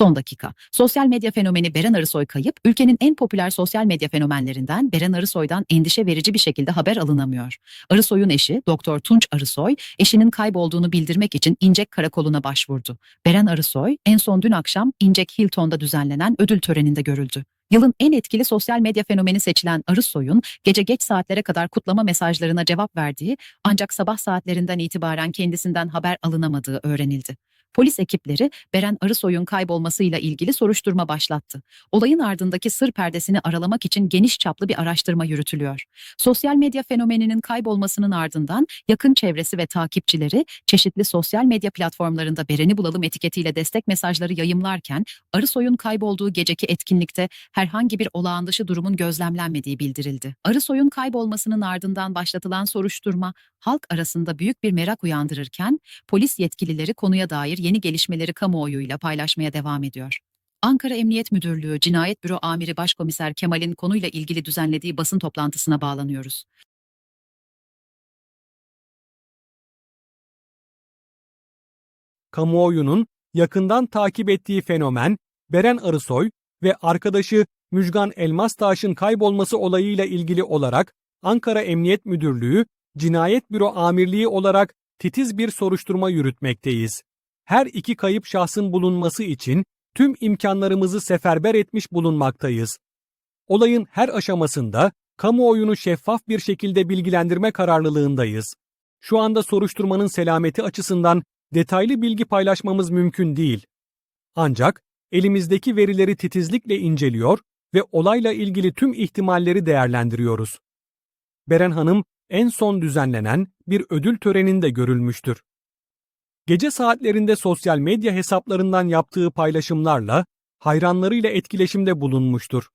Son dakika. Sosyal medya fenomeni Beren Arısoy kayıp, ülkenin en popüler sosyal medya fenomenlerinden Beren Arısoy'dan endişe verici bir şekilde haber alınamıyor. Arısoy'un eşi Doktor Tunç Arısoy, eşinin kaybolduğunu bildirmek için İncek Karakolu'na başvurdu. Beren Arısoy en son dün akşam İncek Hilton'da düzenlenen ödül töreninde görüldü. Yılın en etkili sosyal medya fenomeni seçilen Arısoy'un gece geç saatlere kadar kutlama mesajlarına cevap verdiği ancak sabah saatlerinden itibaren kendisinden haber alınamadığı öğrenildi. Polis ekipleri Beren Arısoy'un kaybolmasıyla ilgili soruşturma başlattı. Olayın ardındaki sır perdesini aralamak için geniş çaplı bir araştırma yürütülüyor. Sosyal medya fenomeninin kaybolmasının ardından yakın çevresi ve takipçileri çeşitli sosyal medya platformlarında Beren'i bulalım etiketiyle destek mesajları yayımlarken Arısoy'un kaybolduğu geceki etkinlikte herhangi bir olağan dışı durumun gözlemlenmediği bildirildi. Arısoy'un kaybolmasının ardından başlatılan soruşturma halk arasında büyük bir merak uyandırırken polis yetkilileri konuya dair yeni gelişmeleri kamuoyuyla paylaşmaya devam ediyor. Ankara Emniyet Müdürlüğü Cinayet Büro Amiri Başkomiser Kemal'in konuyla ilgili düzenlediği basın toplantısına bağlanıyoruz. kamuoyunun yakından takip ettiği fenomen Beren Arısoy ve arkadaşı Müjgan Elmastaş'ın kaybolması olayıyla ilgili olarak Ankara Emniyet Müdürlüğü Cinayet Büro Amirliği olarak titiz bir soruşturma yürütmekteyiz. Her iki kayıp şahsın bulunması için tüm imkanlarımızı seferber etmiş bulunmaktayız. Olayın her aşamasında kamuoyunu şeffaf bir şekilde bilgilendirme kararlılığındayız. Şu anda soruşturmanın selameti açısından detaylı bilgi paylaşmamız mümkün değil. Ancak elimizdeki verileri titizlikle inceliyor ve olayla ilgili tüm ihtimalleri değerlendiriyoruz. Beren Hanım en son düzenlenen bir ödül töreninde görülmüştür. Gece saatlerinde sosyal medya hesaplarından yaptığı paylaşımlarla hayranlarıyla etkileşimde bulunmuştur.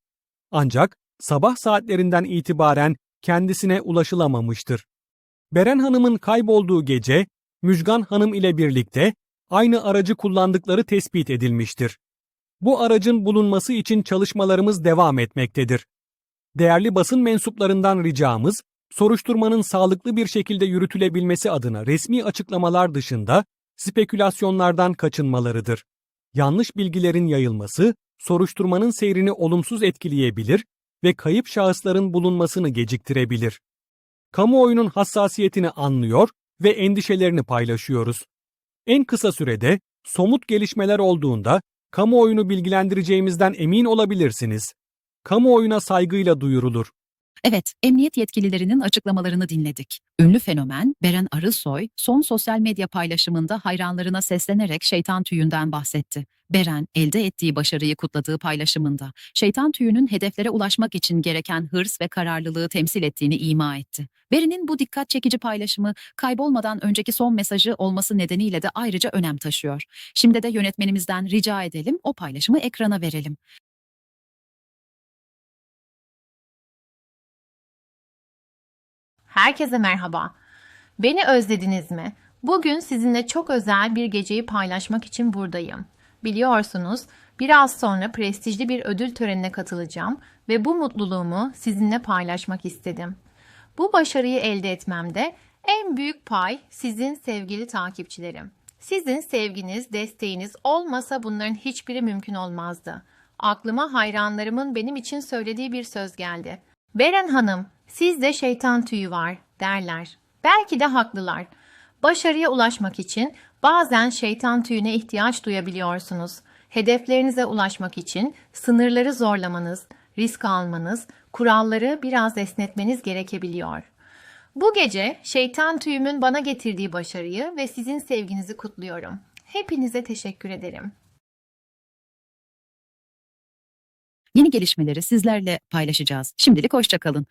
Ancak sabah saatlerinden itibaren kendisine ulaşılamamıştır. Beren Hanım'ın kaybolduğu gece Müjgan Hanım ile birlikte aynı aracı kullandıkları tespit edilmiştir. Bu aracın bulunması için çalışmalarımız devam etmektedir. Değerli basın mensuplarından ricamız, soruşturmanın sağlıklı bir şekilde yürütülebilmesi adına resmi açıklamalar dışında spekülasyonlardan kaçınmalarıdır. Yanlış bilgilerin yayılması, soruşturmanın seyrini olumsuz etkileyebilir ve kayıp şahısların bulunmasını geciktirebilir. Kamuoyunun hassasiyetini anlıyor ve endişelerini paylaşıyoruz. En kısa sürede somut gelişmeler olduğunda kamuoyunu bilgilendireceğimizden emin olabilirsiniz. Kamuoyuna saygıyla duyurulur. Evet, emniyet yetkililerinin açıklamalarını dinledik. Ünlü fenomen Beren Arısoy son sosyal medya paylaşımında hayranlarına seslenerek şeytan tüyünden bahsetti. Beren elde ettiği başarıyı kutladığı paylaşımında şeytan tüyünün hedeflere ulaşmak için gereken hırs ve kararlılığı temsil ettiğini ima etti. Beren'in bu dikkat çekici paylaşımı kaybolmadan önceki son mesajı olması nedeniyle de ayrıca önem taşıyor. Şimdi de yönetmenimizden rica edelim o paylaşımı ekrana verelim. Herkese merhaba. Beni özlediniz mi? Bugün sizinle çok özel bir geceyi paylaşmak için buradayım. Biliyorsunuz, biraz sonra prestijli bir ödül törenine katılacağım ve bu mutluluğumu sizinle paylaşmak istedim. Bu başarıyı elde etmemde en büyük pay sizin sevgili takipçilerim. Sizin sevginiz, desteğiniz olmasa bunların hiçbiri mümkün olmazdı. Aklıma hayranlarımın benim için söylediği bir söz geldi. Beren Hanım, sizde şeytan tüyü var derler. Belki de haklılar. Başarıya ulaşmak için bazen şeytan tüyüne ihtiyaç duyabiliyorsunuz. Hedeflerinize ulaşmak için sınırları zorlamanız, risk almanız, kuralları biraz esnetmeniz gerekebiliyor. Bu gece şeytan tüyümün bana getirdiği başarıyı ve sizin sevginizi kutluyorum. Hepinize teşekkür ederim. Yeni gelişmeleri sizlerle paylaşacağız. Şimdilik hoşçakalın.